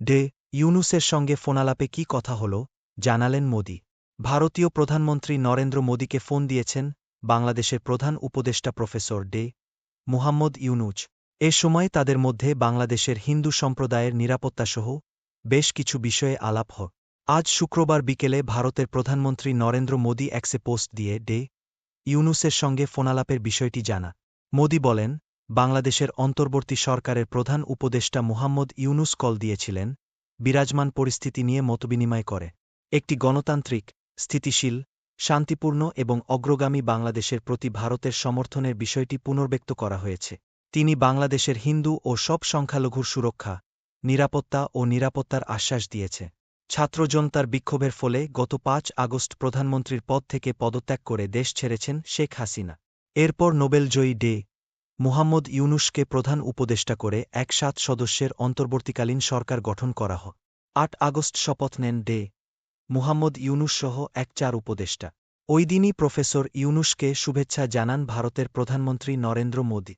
Day, ইউনুসের সঙ্গে ফোনালাপে কি কথা হল, জানালেন মোদি। ভারতীয় প্রধানমন্ত্রী নরেন্দ্র মোদীকে ফোন দিয়েছেন বাংলাদেশের প্রধান উপদেষ্টা প্রফেসর ডে মুহাম্মদ ইউনুজ এ সময় তাদের মধ্যে বাংলাদেশের হিন্দু সম্প্রদায়ের নিরাপত্তাসহ বেশ কিছু বিষয়ে আলাপ হয় আজ শুক্রবার বিকেলে ভারতের প্রধানমন্ত্রী নরেন্দ্র মোদী এক্সে পোস্ট দিয়ে ডে ইউনুসের সঙ্গে ফোনালাপের বিষয়টি জানা। মোদি বলেন বাংলাদেশের অন্তর্বর্তী সরকারের প্রধান উপদেষ্টা মুহাম্মদ ইউনুস কল দিয়েছিলেন, বিরাজমান পরিস্থিতি নিয়ে মতবিনিময় করে। একটি গণতান্ত্রিক, স্থিতিশীল, শান্তিপূর্ণ এবং অগ্রগামী বাংলাদেশের প্রতি ভারতের সমর্থনের বিষয়টি পুনর্ব্যক্ত করা হয়েছে। তিনি বাংলাদেশের হিন্দু ও সব সংখ্যালঘুর সুরক্ষা, নিরাপত্তা ও নিরাপত্তার আশ্বাস দিয়েছে। ছাত্রজনতার বিক্ষোভের ফলে গত পাঁচ আগস্ট প্রধানমন্ত্রীর পদ থেকে পদত্যাগ করে দেশ ছেড়েছেন শেখ হাসিনা। এরপর নোবেলজয়ী ডে মুহাম্মদ ইউনুসকে প্রধান উপদেষ্টা করে এক সাত সদস্যের অন্তর্বর্তীকালীন সরকার গঠন করা হয় আট আগস্ট শপথ নেন ডে। মুহাম্মদ ইউনুস সহ এক চার উপদেষ্টা। ওই দিনই প্রফেসর ইউনুসকে শুভেচ্ছা জানান ভারতের প্রধানমন্ত্রী নরেন্দ্র মোদী।